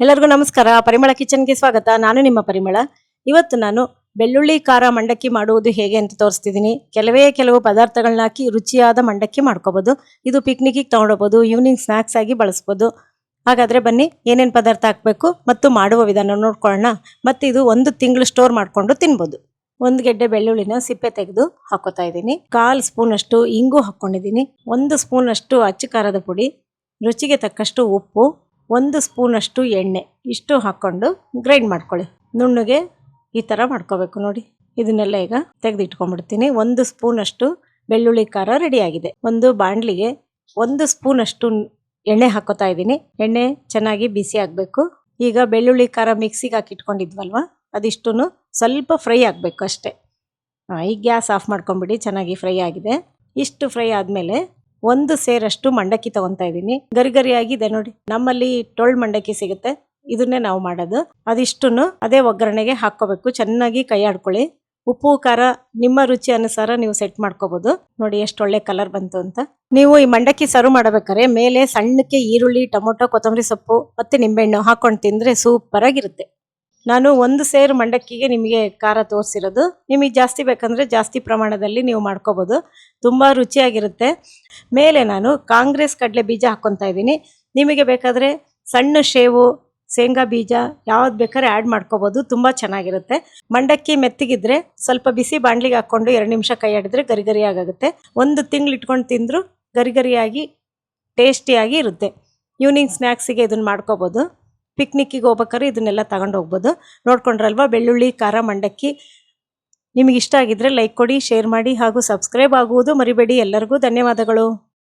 ಎಲ್ಲರಿಗೂ ನಮಸ್ಕಾರ. ಪರಿಮಳ ಕಿಚನ್ಗೆ ಸ್ವಾಗತ. ನಾನು ನಿಮ್ಮ ಪರಿಮಳ. ಇವತ್ತು ನಾನು ಬೆಳ್ಳುಳ್ಳಿ, ಖಾರ ಮಂಡಕ್ಕಿ ಮಾಡುವುದು ಹೇಗೆ ಅಂತ ತೋರಿಸ್ತಿದ್ದೀನಿ. ಕೆಲವೇ ಕೆಲವು ಪದಾರ್ಥಗಳನ್ನ ಹಾಕಿ ರುಚಿಯಾದ ಮಂಡಕ್ಕಿ ಮಾಡ್ಕೋಬೋದು. ಇದು ಪಿಕ್ನಿಕ್ಗೆ ತೊಗೊಂಡೋಗ್ಬೋದು ಈವ್ನಿಂಗ್ ಸ್ನ್ಯಾಕ್ಸ್ ಆಗಿ ಬಳಸ್ಬೋದು. ಹಾಗಾದ್ರೆ ಬನ್ನಿ, ಏನೇನು ಪದಾರ್ಥ ಹಾಕಬೇಕು ಮತ್ತು ಮಾಡುವ ವಿಧಾನ ನೋಡ್ಕೊಳ್ಳೋಣ. ಮತ್ತು ಇದು ಒಂದು ತಿಂಗಳು ಸ್ಟೋರ್ ಮಾಡಿಕೊಂಡು ತಿನ್ಬೋದು. ಒಂದು ಗೆಡ್ಡೆ ಬೆಳ್ಳುಳ್ಳಿನ ಸಿಪ್ಪೆ ತೆಗೆದು ಹಾಕೋತಾ ಇದ್ದೀನಿ. ಕಾಲು ಸ್ಪೂನ್ ಅಷ್ಟು ಇಂಗು ಹಾಕ್ಕೊಂಡಿದ್ದೀನಿ. ಒಂದು ಸ್ಪೂನ್ ಅಷ್ಟು ಅಚ್ಚ ಖಾರದ ಪುಡಿ, ರುಚಿಗೆ ತಕ್ಕಷ್ಟು ಉಪ್ಪು ಒಂದು ಸ್ಪೂನಷ್ಟು ಎಣ್ಣೆ ಇಷ್ಟು ಹಾಕ್ಕೊಂಡು ಗ್ರೈಂಡ್ ಮಾಡ್ಕೊಳ್ಳಿ. ನುಣ್ಣಗೆ ಈ ಥರ ಮಾಡ್ಕೋಬೇಕು ನೋಡಿ. ಇದನ್ನೆಲ್ಲ ಈಗ ತೆಗೆದಿಟ್ಕೊಂಡ್ಬಿಡ್ತೀನಿ. ಒಂದು ಸ್ಪೂನಷ್ಟು ಬೆಳ್ಳುಳ್ಳಿ ಖಾರ ರೆಡಿಯಾಗಿದೆ ಒಂದು ಬಾಣಲಿಗೆ ಒಂದು ಸ್ಪೂನಷ್ಟು ಎಣ್ಣೆ ಹಾಕೋತಾ ಇದ್ದೀನಿ. ಎಣ್ಣೆ ಚೆನ್ನಾಗಿ ಬಿಸಿ ಆಗಬೇಕು. ಈಗ ಬೆಳ್ಳುಳ್ಳಿ ಖಾರ ಮಿಕ್ಸಿಗೆ ಹಾಕಿ ಇಟ್ಕೊಂಡಿದ್ವಲ್ವ ಅದಿಷ್ಟು ಸ್ವಲ್ಪ ಫ್ರೈ ಆಗಬೇಕು ಅಷ್ಟೇ. ಈಗ ಗ್ಯಾಸ್ ಆಫ್ ಮಾಡ್ಕೊಂಬಿಡಿ, ಚೆನ್ನಾಗಿ ಫ್ರೈ ಆಗಿದೆ. ಇಷ್ಟು ಫ್ರೈ ಆದಮೇಲೆ ಒಂದು ಸೇರಷ್ಟು ಮಂಡಕ್ಕಿ ತಗೊಂತಾ ಇದ್ದೀನಿ. ಗರಿ ಗರಿಯಾಗಿದೆ ನೋಡಿ. ನಮ್ಮಲ್ಲಿ ಟೊಳ್ ಮಂಡಕ್ಕಿ ಸಿಗುತ್ತೆ. ಇದನ್ನೇ ನಾವು ಮಾಡೋದು. ಅದಿಷ್ಟನ್ನು ಅದೇ ಒಗ್ಗರಣೆಗೆ ಹಾಕ್ಕೋಬೇಕು. ಚೆನ್ನಾಗಿ ಕೈ ಆಡ್ಕೊಳ್ಳಿ. ಉಪ್ಪು, ಖಾರ ನಿಮ್ಮ ರುಚಿ ಅನುಸಾರ ನೀವು ಸೆಟ್ ಮಾಡ್ಕೋಬಹುದು ನೋಡಿ ಎಷ್ಟು ಒಳ್ಳೆ ಕಲರ್ ಬಂತು ಅಂತ. ನೀವು ಈ ಮಂಡಕ್ಕಿ ಸರ್ವ್ ಮಾಡಬೇಕಾದ್ರೆ ಮೇಲೆ ಸಣ್ಣಕ್ಕೆ ಈರುಳ್ಳಿ, ಟೊಮೊಟೊ, ಕೊತ್ತಂಬರಿ ಸೊಪ್ಪು ಮತ್ತೆ ನಿಂಬೆಹಣ್ಣು ಹಾಕೊಂಡು ತಿಂದ್ರೆ ಸೂಪರ್ ಆಗಿರುತ್ತೆ. ನಾನು ಒಂದು ಸೇರು ಮಂಡಕ್ಕಿಗೆ ನಿಮಗೆ ಖಾರ ತೋರಿಸಿರೋದು. ನಿಮಗೆ ಜಾಸ್ತಿ ಬೇಕಂದರೆ ಜಾಸ್ತಿ ಪ್ರಮಾಣದಲ್ಲಿ ನೀವು ಮಾಡ್ಕೋಬೋದು. ತುಂಬ ರುಚಿಯಾಗಿರುತ್ತೆ. ಮೇಲೆ ನಾನು ಕಾಂಗ್ರೆಸ್ ಕಡಲೆ ಬೀಜ ಹಾಕ್ಕೊತಾ ಇದ್ದೀನಿ. ನಿಮಗೆ ಬೇಕಾದರೆ ಸಣ್ಣ ಶೇವು ಶೇಂಗಾ ಬೀಜ ಯಾವ್ದು ಬೇಕಾದ್ರೆ ಆ್ಯಡ್ ಮಾಡ್ಕೋಬೋದು. ತುಂಬ ಚೆನ್ನಾಗಿರುತ್ತೆ. ಮಂಡಕ್ಕಿ ಮೆತ್ತಗಿದ್ರೆ ಸ್ವಲ್ಪ ಬಿಸಿ ಬಾಣಲಿಗೆ ಹಾಕ್ಕೊಂಡು ಎರಡು ನಿಮಿಷ ಕೈ ಆಡಿದ್ರೆ ಗರಿಗರಿಯಾಗುತ್ತೆ ಒಂದು ತಿಂಗಳು ಇಟ್ಕೊಂಡು ತಿಂದರೂ ಗರಿಗರಿಯಾಗಿ, ಟೇಸ್ಟಿಯಾಗಿ ಇರುತ್ತೆ. ಈವ್ನಿಂಗ್ ಸ್ನ್ಯಾಕ್ಸಿಗೆ ಇದನ್ನು ಮಾಡ್ಕೋಬೋದು. ಪಿಕ್ನಿಕ್ಕಿಗೆ ಹೋಗ್ಬೇಕಾದ್ರೆ ಇದನ್ನೆಲ್ಲ ತಗೊಂಡು ಹೋಗ್ಬೋದು. ನೋಡ್ಕೊಂಡ್ರಲ್ವಾ? ಬೆಳ್ಳುಳ್ಳಿ, ಖಾರ, ಮಂಡಕ್ಕಿ. ನಿಮಗೆ ಇಷ್ಟ ಆಗಿದ್ರೆ ಲೈಕ್ ಕೊಡಿ ಶೇರ್ ಮಾಡಿ ಹಾಗೂ ಸಬ್ಸ್ಕ್ರೈಬ್ ಆಗುವುದು ಮರಿಬೇಡಿ. ಎಲ್ಲರಿಗೂ ಧನ್ಯವಾದಗಳು.